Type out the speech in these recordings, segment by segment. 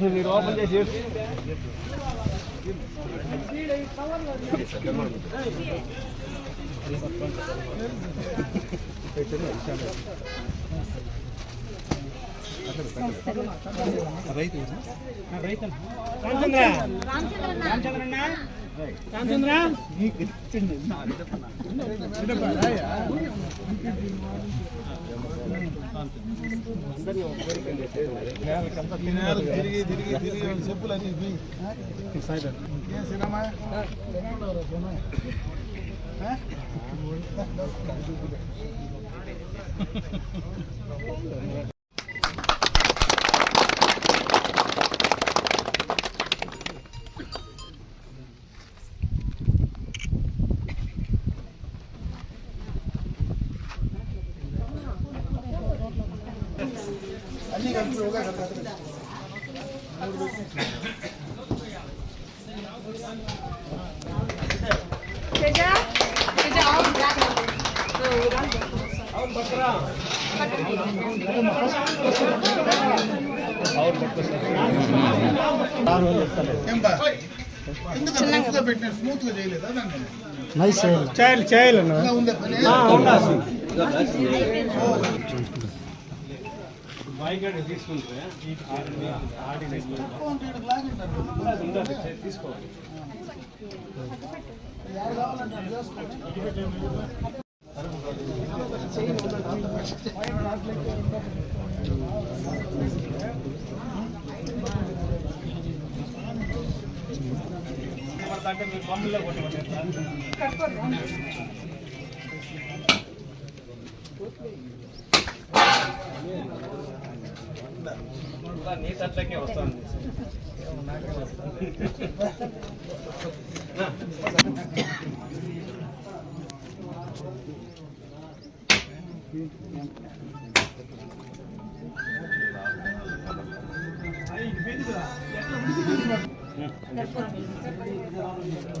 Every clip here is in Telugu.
పిచ్చే మీరు ఓపెన్ చేసి తిరిగి తిరిగి తిరిగి చెప్పులు అన్ని ఏం సినిమా అన్ని కలిపి ఒక పెట్టినారు స్మూత్గా చేయలేదా దాన్ని చేయాలి చేయాలన్నా ఉందా పని తీసుకుంటే తక్కువ ఉంటే ఈడ లాగింటారు. తీసుకోవాలి ఎవరు కావాలంటే అది చేసుకోండి. అంటే మీరు బొమ్మల్లో కొట్టమంటారు నీ తట్లకే వస్తుంది తింటుందా భయపడుతుంది కదా?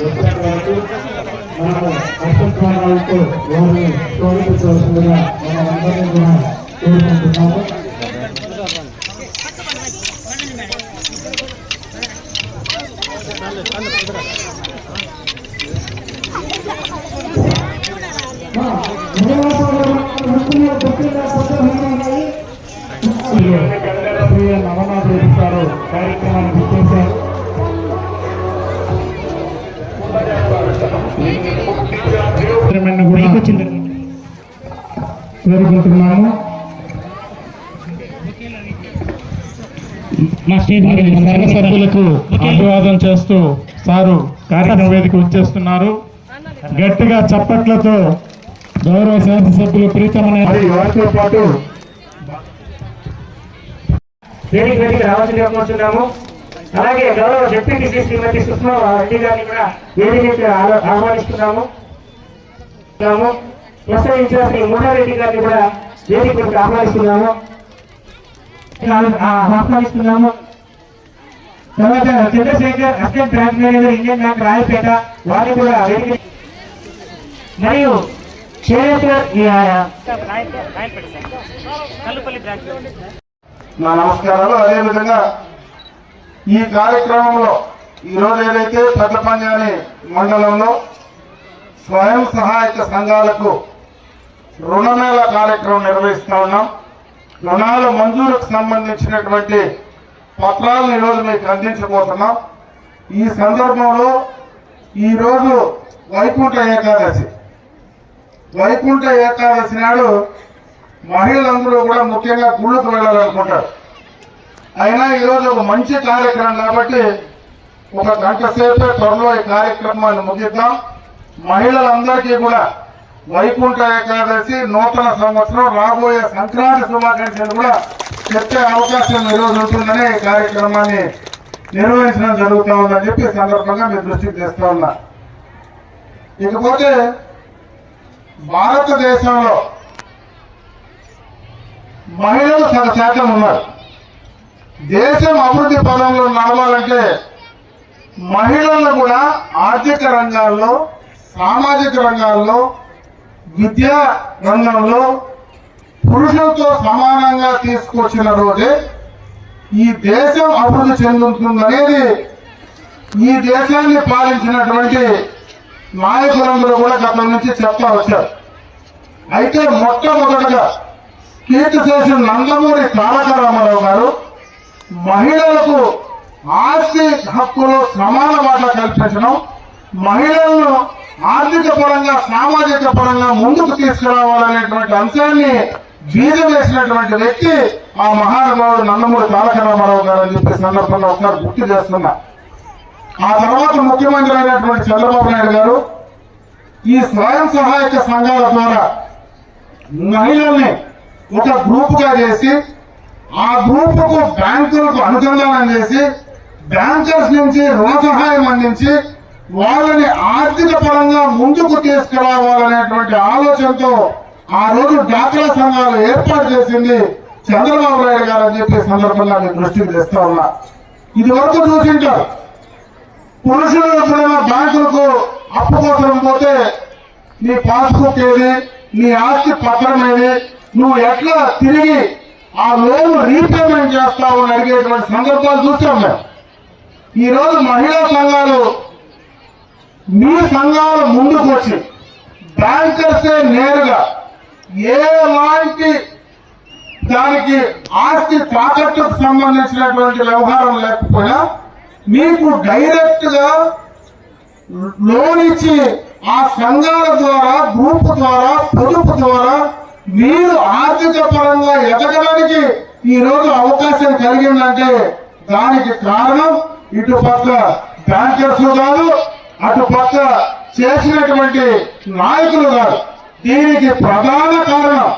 మనము అర్థప్రాణాలతో వారిని స్వాగతించవలసిందిగా మన అందరినీ కూడా కోరుకుంటున్నాము కోరుకుంటున్నాము. సంఘ సభ్యులకు అభివాదం చేస్తూ సారు కార్యక్రమ వేదిక వచ్చేస్తున్నారు. గట్టిగా చప్పట్లతో గౌరవ శాసనసభ్యులు ప్రీతమనే వారితో పాటు అలాగే గౌరవ డిప్యూటీ శ్రీమతి సుష్మా రెడ్డి గారిని కూడా వేదిక ఆహ్వా- ఆహ్వానిస్తున్నాము. ఎస్ఐ ఇన్ఛార్జ్ శ్రీ మూడారెడ్డి గారిని కూడా వేదికకు ఆహ్వానిస్తున్నాము. ఆహ్వానిస్తున్నాము. తర్వాత Chandrasekhar assistant branch manager Indian Bank Rayapeta వారిని కూడా వేదిక మరియు నా నమస్కారాలు. అదేవిధంగా ఈ కార్యక్రమంలో ఈరోజు ఏదైతే పెద్దపంజాని మండలంలో స్వయం సహాయక సంఘాలకు రుణమేళ కార్యక్రమం నిర్వహిస్తూ ఉన్నాం. రుణాల మంజూరుకు సంబంధించినటువంటి పత్రాలను ఈరోజు మీకు అందించబోతున్నాం. ఈ సందర్భంలో ఈరోజు వైకుంఠ ఏకాదశి. వైకుంఠ ఏకాదశి నాడు మహిళలందరూ కూడా ముఖ్యంగా గుళ్ళకు వెళ్ళాలనుకుంటారు. అయినా ఈరోజు ఒక మంచి కార్యక్రమం కాబట్టి ఒక గంట సేపే త్వరలో ఈ కార్యక్రమాన్ని ముగిద్దాం. మహిళలందరికీ కూడా వైకుంఠ ఏకాదశి నూతన సంవత్సరం రాబోయే సంక్రాంతి శుభాకాంక్షలు కూడా చెప్పే అవకాశం ఈరోజు ఉంటుందని ఈ కార్యక్రమాన్ని నిర్వహించడం జరుగుతూ ఉందని చెప్పి సందర్భంగా మీ దృష్టికి తెస్తా ఉన్నా. ఇకపోతే భారతదేశంలో మహిళలు సగ శాతం ఉన్నారు. దేశం అభివృద్ధి పదంలో నడవాలంటే మహిళలను కూడా ఆర్థిక రంగాల్లో సామాజిక రంగాల్లో విద్యా రంగంలో పురుషులతో సమానంగా తీసుకొచ్చిన రోజే ఈ దేశం అభివృద్ధి చెందుతుందనేది ఈ దేశాన్ని పాలించినటువంటి నాయకులందరూ కూడా గతం నుంచి చెప్తా వచ్చారు. అయితే మొట్టమొదటగా కీర్తిశేషు నందమూరి తారక రామారావు గారు మహిళలకు ఆస్తి హక్కులో సమాన వాటా కల్పించడం మహిళలను ఆర్థిక పరంగా సామాజిక పరంగా ముందుకు తీసుకురావాలనేటువంటి అంశాన్ని బీజం వేసినటువంటి వ్యక్తి ఆ మహానుభావుడు నందమూరి తారక రామారావు గారు అని చెప్పి సందర్భంగా ఒకసారి గుర్తు చేస్తున్నా. ఆ తర్వాత ముఖ్యమంత్రి అయినటువంటి చంద్రబాబు నాయుడు గారు ఈ స్వయం సహాయక సంఘాల ద్వారా మహిళల్ని ఒక గ్రూప్గా చేసి ఆ గ్రూప్కు బ్యాంకులకు అనుసంధానం చేసి బ్యాంకర్స్ నుంచి రుణ సహాయం అందించి వాళ్ళని ఆర్థిక పరంగా ముందుకు తీసుకురావాలనేటువంటి ఆలోచనతో ఆ రోజు డాక్రా సంఘాలు ఏర్పాటు చేసింది చంద్రబాబు నాయుడు గారు అని చెప్పే సందర్భంగా నేను దృష్టికి తెస్తా ఉన్నా. ఇది వరకు చూసింటారు పురుషులు ఎప్పుడైనా బ్యాంకులకు అప్పు కోసం పోతే నీ పాస్బుక్ ఏది నీ ఆస్తి పత్రం ఏది నువ్వు ఎట్లా తిరిగి ఆ లోన్ రీపేమెంట్ చేస్తామని అడిగేటువంటి సందర్భాలు చూసాం మేము. ఈరోజు మహిళా సంఘాలు మీ సంఘాలు ముందుకు వచ్చి బ్యాంకర్సే నేరుగా ఏలాంటి దానికి ఆస్తి తాకట్టుకు సంబంధించినటువంటి వ్యవహారం లేకపోయినా మీకు డైరెక్ట్గా లోన్ ఇచ్చి ఆ సంఘాల ద్వారా గ్రూప్ ద్వారా పొదుపు ద్వారా మీరు ఆర్థిక పరంగా ఎదగడానికి ఈ రోజు అవకాశం కలిగిందంటే దానికి కారణం ఇటు పక్క బ్యాంకర్స్ కాదు అటు పక్క చేసినటువంటి నాయకులు కాదు. దీనికి ప్రధాన కారణం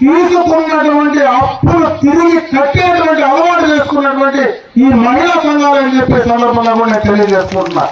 తీసుకున్నటువంటి అప్పులు తిరిగి కట్టేటువంటి అలవాటు చేసుకున్నటువంటి ఈ మహిళా సంఘాలు అని చెప్పే సందర్భంగా కూడా నేను తెలియజేసుకుంటున్నా